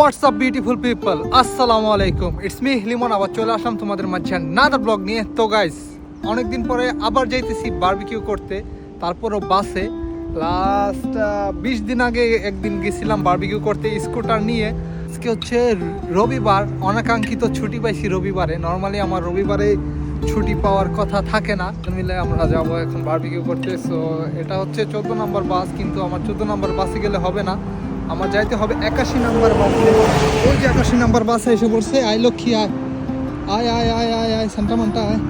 WhatsApp beautiful people আসসালামু আলাইকুম it's me Limon আবার চলে আসলাম তোমাদের মাঝে নাদার ব্লগ নিয়ে। তো গাইস অনেকদিন পরে আবার যাইতেছি বারবিকিউ করতে। তারপরও বাসে। লাস্ট বিশ দিন আগে একদিন গেছিলাম বারবিকিউ করতে স্কুটার নিয়ে। আজকে হচ্ছে রবিবার। অনাকাঙ্ক্ষিত ছুটি পাইছি রবিবারে। নর্মালি আমার রবিবারে ছুটি পাওয়ার কথা থাকে না। মিলে আমরা যাব এখন বারবিকিউ করতে। সো এটা হচ্ছে চোদ্দ নম্বর বাস কিন্তু আমার চোদ্দ নম্বর বাসে গেলে হবে না। আমার যাইতে হবে একাশি নাম্বার বাসে। ওই যে একাশি নাম্বার বাসে এসে পড়ছে, আয় লক্ষ্মী, আয়। আয় আয় আয় আয় আয় সেন্টামানটা আয়।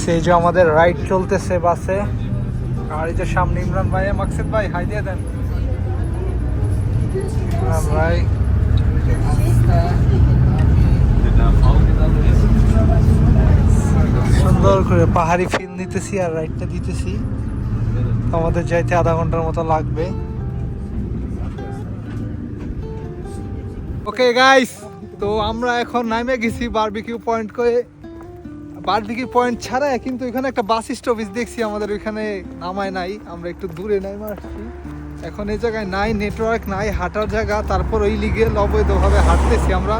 সেই যে আমাদের রাইড চলতেছে বাসে। আর এই যে সামনে ইমরান ভাই, মাকসিদ ভাই হাই দিয়ে দেন। ভাই, সুন্দর করে পাহাড়ি ফিল নিতেছি আর রাইডটা দিতেছি। আমাদের যাইতে আধা ঘণ্টার মতো লাগবে। ওকে গাইস তো আমরা এখন নামে গেছি বারবিকিউ পয়েন্ট করে বারবিকিউ পয়েন্ট ছাড়া কিন্তু এখানে একটা বাস স্টপেজ দেখছি, আমাদের ওইখানে নামায় নাই, আমরা একটু দূরে নাইমে আসছি এখন এই জায়গায় নাই নেটওয়ার্ক নাই হাঁটার জায়গা, তারপর ওই লিগে অবৈধভাবে হাঁটতেছি আমরা।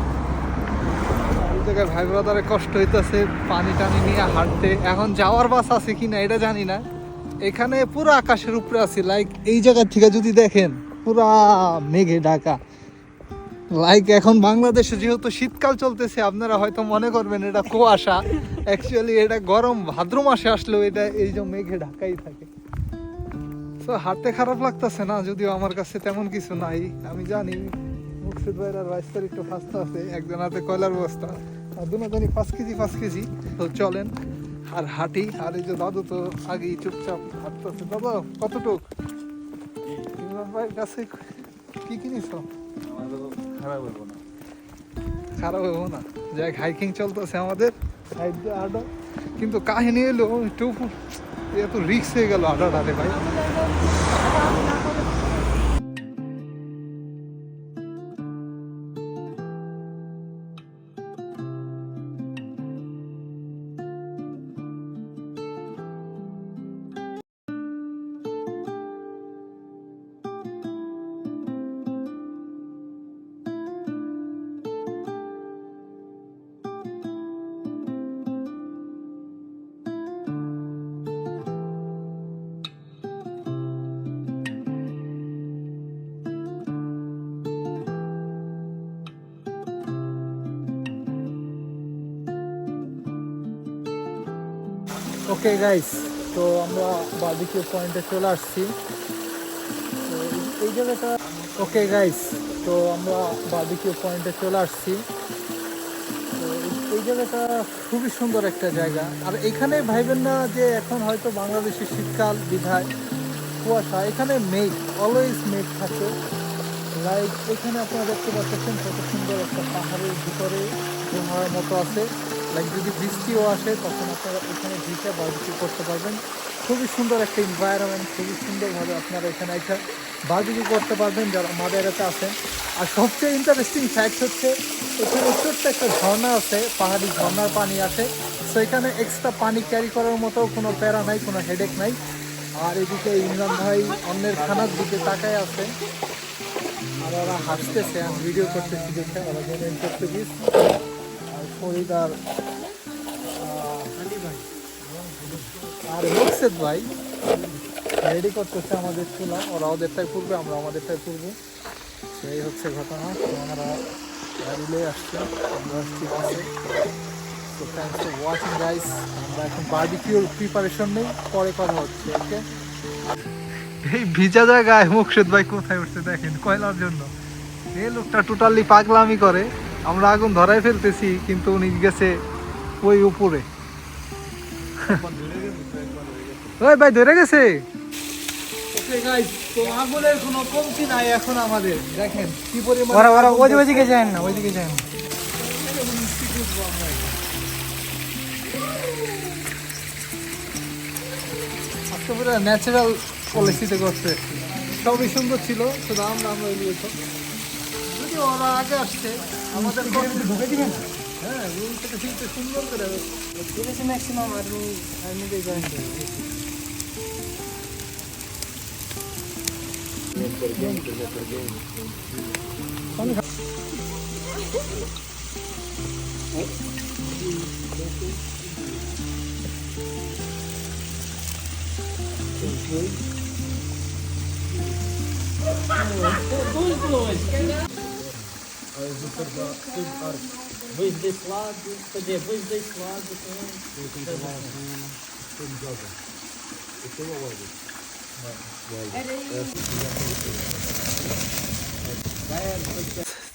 ওই জায়গায় ভাই ব্রাদারে কষ্ট হইতেছে, পানি টানি নিয়ে হাঁটতে। এখন যাওয়ার বাস আছে কিনা এটা জানি না। এখানে পুরো আকাশের উপরে আছি লাইক এই জায়গা থেকে যদি দেখেন, পুরা মেঘে ঢাকা। লাইক এখন বাংলাদেশে যেহেতু শীতকাল চলতেছে, আপনারা হয়তো মনে করবেন এটা কুয়াশা। অ্যাকচুয়ালি এটা গরম ভাদ্র মাসে আসলেও এটা এই যে মেঘে ঢাকাই থাকে। তো হাঁটতে খারাপ লাগতেছে না, যদিও আমার কাছে তেমন কিছু নাই। আমি জানি, মুর্শিদ ভাইয়ের আর বাইশ তারিখটা ফার্স্ট আছে, একজন হাতে কয়লার বস্তা। আর দুজনই পাঁচ কেজি পাঁচ কেজি। তো চলেন, আর হাঁটি, আর এই যে দাদু তো আগেই চুপচাপ হাঁটতেছে। দাদা, কতটুক? কাছে কি কিনিস খারাপ হব না। যাই হাইকিং চলতেছে আমাদের। সাইড দিয়ে আডো কিন্তু কাহিনী এলো একটু এত রিক্স হয়ে গেল আডাটারে ভাই। ওকে গাইস তো আমরা বার্বিকিউ পয়েন্টে চলে আসছি। তো এই- জায়গাটা ওকে গাইস তো আমরা বার্বিকিউ পয়েন্টে চলে আসছি। তো এই- জায়গাটা খুবই সুন্দর একটা জায়গা। আর এখানে ভাইবেন না যে এখন হয়তো বাংলাদেশের শীতকাল, বিধায়, কুয়াশা, এখানে মেঘ অলওয়েজ মেঘ থাকে। লাইক এখানে আপনারা দেখতে পাচ্ছেন কত সুন্দর একটা পাহাড়ের ভিতরে মতো আছে। লাইক যদি বৃষ্টিও আসে, তখন আপনারা এখানে ভিজে বার্বিকিউ করতে পারবেন। খুবই সুন্দর একটা এনভায়রনমেন্ট খুবই সুন্দরভাবে আপনারা এখানে একটা বার্বিকিউ করতে পারবেন, যারা মাদারাতে আছেন। আর সবচেয়ে ইন্টারেস্টিং ফ্যাক্ট হচ্ছে, এখানে ছোট্ট একটা ঝর্ণা আছে, পাহাড়ি ঝর্ণার পানি আছে। সো এখানে এক্সট্রা পানি ক্যারি করার মতো কোনো প্যারা নাই, কোনো হেডেক নাই। আর এদিকে ইমরান ভাই অন্যের খানার দিকে তাকায় আছে। আর ওরা হাসতেছে, আমি ভিডিও করতেছি দেখে, ওরা পর্তুগিজ আর ফরিদ আর আর মুকসেদ ভাই রেডি করতেছে আমাদের চুলা। ওরা ওদেরটাই পূর্বে আমরা আমাদেরটাই পূর্বে সেই হচ্ছে ঘটনা। আমরা গাড়ি লয়ে আসছি তো থ্যাংকস ফর ওয়াচিং গাইস আমরা এখন বার্বিকিউর প্রিপারেশন নেই, পরে কথা হচ্ছে ওকে এই ভিজা জায়গায় মুকসেদ ভাই কোথায় উঠছে দেখেন, কয়লার জন্য। এই লোকটা টোটালি পাগলামি করে। আমরা আগুন ধরাই ফেলতেছি কিন্তু উনি গেছে ওই উপরে। ওই ভাই ধরে গেছে? তো আগুনের কোনো কমতি নাই এখন আমাদের। দেখেন কি পরিমাণ ওরা ওরা ওই ওইদিকে যায় না ওইদিকে যায় না ন্যাচারাল পলিসিতে করতে সবই সুন্দর ছিল শুধু আমরা আমরা এগিয়ে যদি ওরা আগে আসছে আমাদের ঢুকে দিবেন হ্যাঁ রুম থেকে শীতে সুন্দর করে এসে ম্যাক্সিমাম আর্মি আর্মিতে জয়েন করে Dois desse lado, quer dizer, dois desse lado também.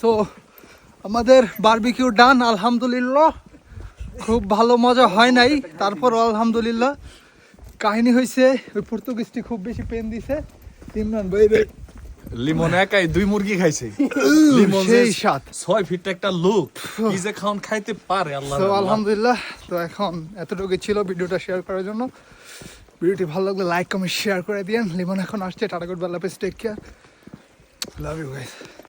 তো আমাদের বারবিকিউ ডান আলহামদুলিল্লাহ। খুব ভালো মজা হয় নাই তারপর আলহামদুলিল্লাহ। কাহিনী হয়েছে ওই পর্তুগিজটি খুব বেশি পেন দিছে। ইমরান ভাই রে লিমন একাই দুই মুরগি খাইছে। লিমন সেই সাত ছয় ফিট একটা লোক কি যে খাওন খাইতে পারে আল্লাহ আলহামদুলিল্লাহ তো এখন এতটুকু ছিল ভিডিওটা শেয়ার করার জন্য। ভিডিওটি ভালো লাগলে লাইক কমেন্ট শেয়ার করে দিন লিমন এখন আসছে tata good Bela peace take care love you guys